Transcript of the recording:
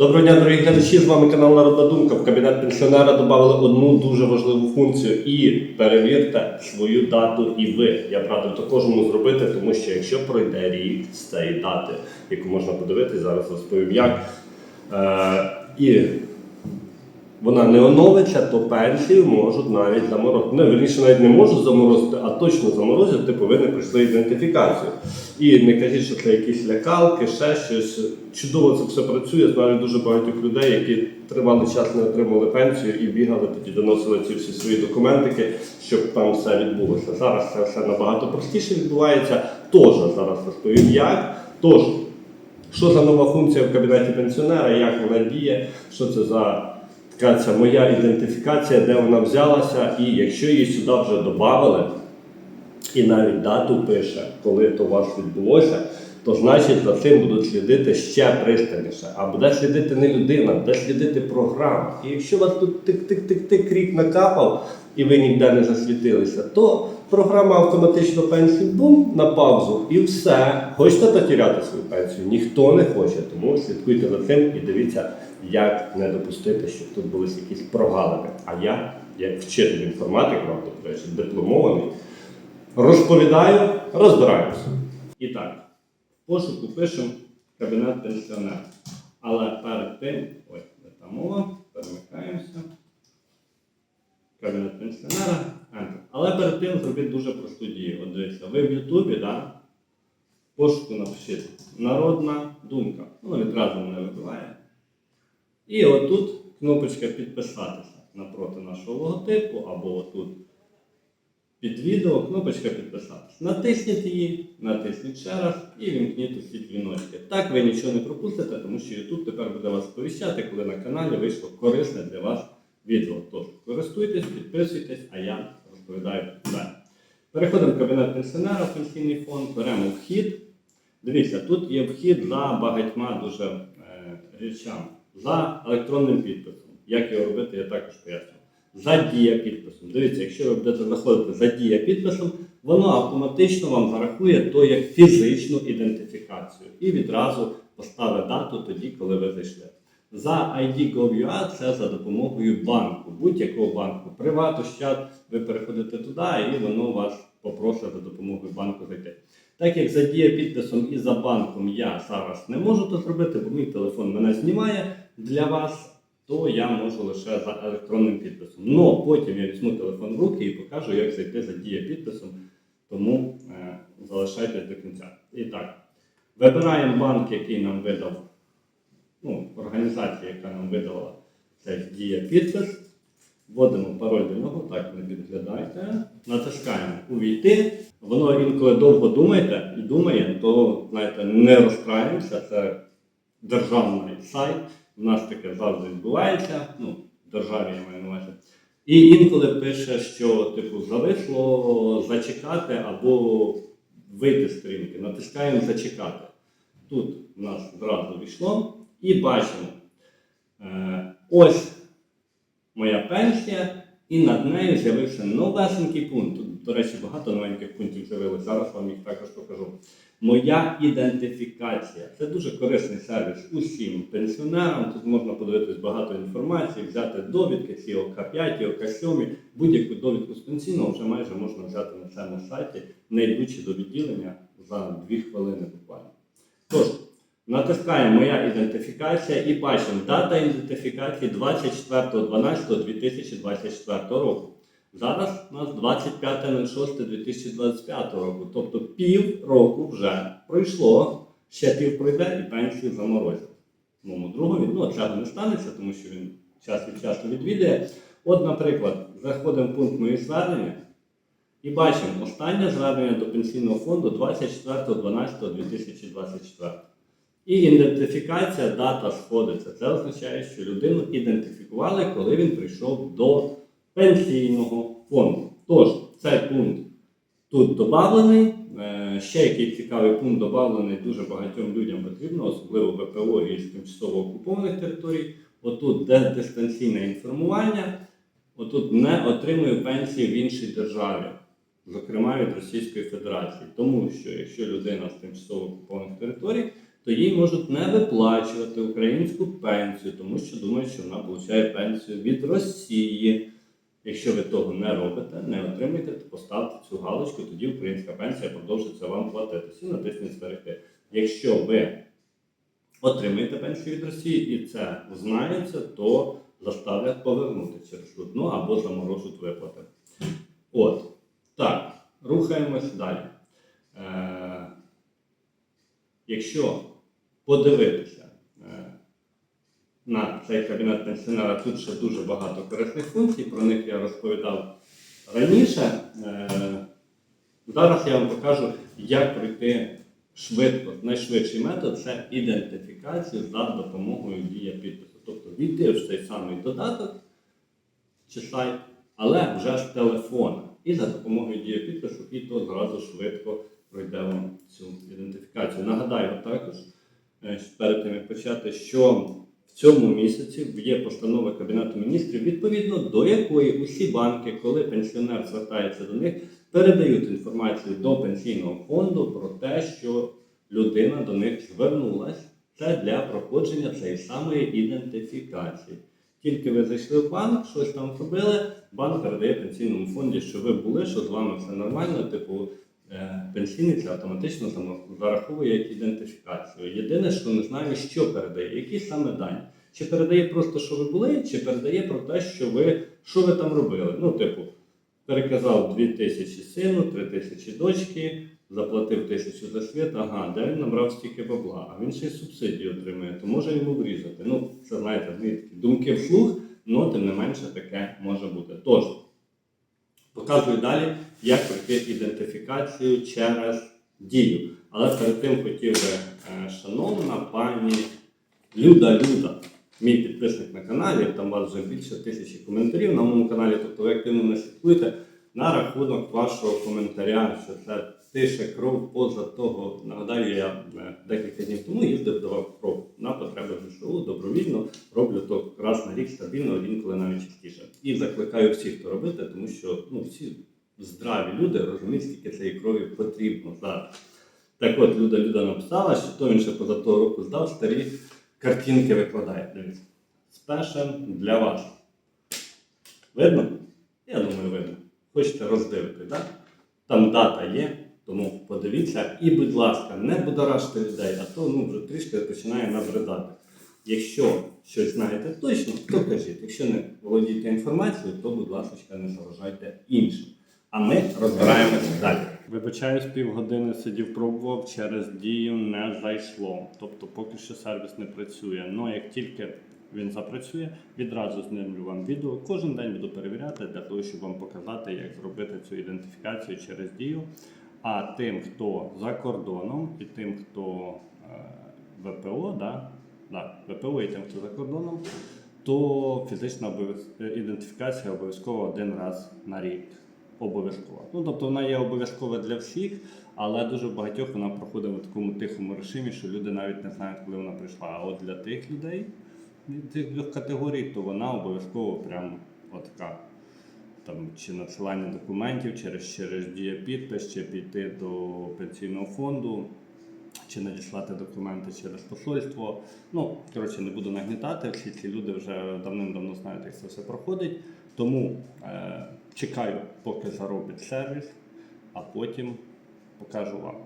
Доброго дня, дорогі глядачі! З вами канал Народна Думка. В кабінет пенсіонера додали одну дуже важливу функцію і перевірте свою дату і ви. Я радив то кожному зробити, тому що якщо пройде рік з цієї дати, яку можна подивитись, зараз розповім як. Е, і вона не оновиться, то пенсію можуть навіть заморозити. Ну, верніше, навіть не можуть заморозити, а точно заморозити, типу ви не пройшли ідентифікацію. І не кажіть, що це якісь лякалки, ще щось. Чудово це все працює. Знаю дуже багатьох людей, які тривалий час не отримали пенсію і бігали, тоді доносили ці всі свої документики, щоб там все відбулося. Зараз це все набагато простіше відбувається. Тож зараз розповім як. Тож, що за нова функція в кабінеті пенсіонера, як вона діє, що це за ця моя ідентифікація, де вона взялася, і якщо її сюди вже додали, і навіть дату пише, коли то вас відбулося, то значить за цим будуть слідити ще пристальніше. А буде слідити не людина, буде слідити програма. І якщо вас тут тик-тик-тик-тик рік накапав, і ви ніде не засвітилися, то програма автоматично пенсію бум на паузу і все. Хочете потеряти свою пенсію? Ніхто не хоче, тому слідкуйте за цим і дивіться, як не допустити, щоб тут були якісь прогалини. А я, як вчитель інформатики, речі, дипломований, розповідаю, розбираємося. І так, в пошуку пишемо кабінет пенсіонера. Але перед тим, ой, не та мова, перемикаємося. Кабінет пенсіонера, Enter. Але перед тим зробіть дуже просту дію. От дивіться, ви в Ютубі, да, пошуку напишіть Народна думка. Воно відразу мене вибиває. І отут кнопочка підписатися напроти нашого логотипу, або отут під відео кнопочка підписатися. Натисніть її, натисніть ще раз і вімкніть усі дзвіночки. Так ви нічого не пропустите, тому що YouTube тепер буде вас сповіщати, коли на каналі вийшло корисне для вас відео. Тож користуйтесь, підписуйтесь, а я розповідаю далі. Переходимо в кабінет пенсіонера пенсійний фонд, беремо вхід. Дивіться, тут є вхід за багатьма дуже е, речами, за електронним підписом. Як його робити, я також поясню. За дія підписом. Дивіться, якщо ви будете знаходити за дія підписом, воно автоматично вам зарахує то як фізичну ідентифікацію і відразу поставить дату тоді, коли ви зайшли. За ID.gov.ua це за допомогою банку, будь-якого банку. Приват, Ощад, ви переходите туди і воно вас попросить за допомогою банку зайти. Так як за дія підписом і за банком я зараз не можу це зробити, бо мій телефон мене знімає для вас, то я можу лише за електронним підписом. Ну потім я візьму телефон в руки і покажу, як зайти за дія підписом. Тому е, залишайтесь до кінця. І так, вибираємо банк, який нам видав ну, організація, яка нам видала цей дія підпис. Вводимо пароль до нього, так не підглядайте. Натискаємо Увійти. Воно інколи довго думаєте і думає, то знаєте, не розстраюємося. Це державний сайт. У нас таке завжди відбувається. Ну, в державі я маю на увазі. І інколи пише, що типу зависло зачекати або вийти з сторінки. Натискаємо зачекати. Тут у нас зразу війшло. І бачимо. Е, ось моя пенсія, і над нею з'явився новесенький пункт. Тут, до речі, багато новеньких пунктів з'явилося. Зараз вам їх також покажу. Моя ідентифікація. Це дуже корисний сервіс усім пенсіонерам. Тут можна подивитись багато інформації, взяти довідки, ці ОК5, ОК7, будь-яку довідку з пенсійного вже майже можна взяти на цьому сайті, не йдучи до відділення за 2 хвилини буквально. Тож, Натискаємо Моя ідентифікація і бачимо дата ідентифікації 24.12.2024 року. Зараз у нас 25.06.2025 року. Тобто пів року вже пройшло, ще пів пройде і пенсію заморозять. Моєму другові, ну цього не станеться, тому що він час від часу відвідує. От, наприклад, заходимо в пункт мої звернення і бачимо останнє звернення до пенсійного фонду 24.12.2024. І ідентифікація дата сходиться. Це означає, що людину ідентифікували, коли він прийшов до пенсійного фонду. Тож, цей пункт тут додавлений. Е, Ще який цікавий пункт додавлений дуже багатьом людям потрібно, особливо ВПО із тимчасово окупованих територій. Отут де дистанційне інформування, отут не отримує пенсії в іншій державі, зокрема від Російської Федерації. Тому що якщо людина з тимчасово окупованих територій, то їй можуть не виплачувати українську пенсію, тому що думають, що вона отримує пенсію від Росії. Якщо ви того не робите, не отримаєте, то поставте цю галочку, тоді українська пенсія продовжиться вам платитися. І натисніть зберегти. Якщо ви отримаєте пенсію від Росії і це знається, то заставлять повернути через суд, ну або заморожуть виплати. От. Так, рухаємось далі. Е, якщо подивитися е, на цей кабінет пенсіонера, тут ще дуже багато корисних функцій, про них я розповідав раніше. Е, зараз я вам покажу, як пройти швидко. Найшвидший метод це ідентифікація за допомогою дія підпису. Тобто війти в цей самий додаток чи сайт, але вже з телефона. І за допомогою дія підпису, і то зразу швидко пройде вам цю ідентифікацію. Нагадаю також, перед тим як почати, що в цьому місяці є постанова Кабінету міністрів, відповідно до якої усі банки, коли пенсіонер звертається до них, передають інформацію до пенсійного фонду про те, що людина до них звернулась. Це для проходження цієї самої ідентифікації. Тільки ви зайшли в банк, щось там зробили, банк передає пенсійному фонді, що ви були, що з вами все нормально, типу е, пенсійний це автоматично зараховує ідентифікацію. Єдине, що не знаю, що передає, які саме дані. Чи передає просто, що ви були, чи передає про те, що ви що ви там робили. Ну, типу, переказав 2 тисячі сину, 3 тисячі дочки, заплатив тисячу за світ, ага, де він набрав стільки бабла, а він ще й субсидії отримує, то може йому врізати. Ну, це знаєте, такі думки вслух, але тим не менше таке може бути. Тож, показую далі, як пройти ідентифікацію через дію. Але перед тим хотів би, е, шановна пані Люда Люда, мій підписник на каналі, там вас вже більше тисячі коментарів на моєму каналі, тобто ви активно не слідкуєте на рахунок вашого коментаря, що це тише кров поза того. Нагадаю, я е, декілька днів тому їздив давав кров на потреби ЗСУ, добровільно роблю то раз на рік стабільно, інколи навіть частіше. І закликаю всіх то робити, тому що ну, всі здраві люди розуміють, скільки цієї крові потрібно зараз. Так от Люда Люда написала, що то він ще поза того року здав, старі картинки викладає. Дивіться. Спешен для вас. Видно? Я думаю, видно. Хочете роздивити, так? Там дата є, тому подивіться. І, будь ласка, не будоражте людей, а то ну, вже трішки починає набридати. Якщо щось знаєте точно, то кажіть. Якщо не володієте інформацією, то, будь ласка, не заважайте іншим. А ми розбираємося далі. Вибачаюсь, півгодини сидів, пробував, через дію не зайшло. Тобто поки що сервіс не працює. Ну як тільки він запрацює, відразу знімлю вам відео. Кожен день буду перевіряти для того, щоб вам показати, як зробити цю ідентифікацію через дію. А тим, хто за кордоном, і тим, хто е, ВПО, да? Да, ВПО і тим, хто за кордоном, то фізична ідентифікація обов'язково один раз на рік. Обов'язково. Ну, тобто вона є обов'язкова для всіх, але дуже багатьох вона проходить в такому тихому режимі, що люди навіть не знають, коли вона прийшла. А от для тих людей, цих двох категорій, то вона обов'язково прям отака. Там, чи надсилання документів через, через дієпідпис, чи піти до пенсійного фонду, чи надіслати документи через посольство. Ну, коротше, не буду нагнітати. Всі ці люди вже давним-давно знають, як це все проходить. Тому е, чекаю, поки заробить сервіс, а потім покажу вам.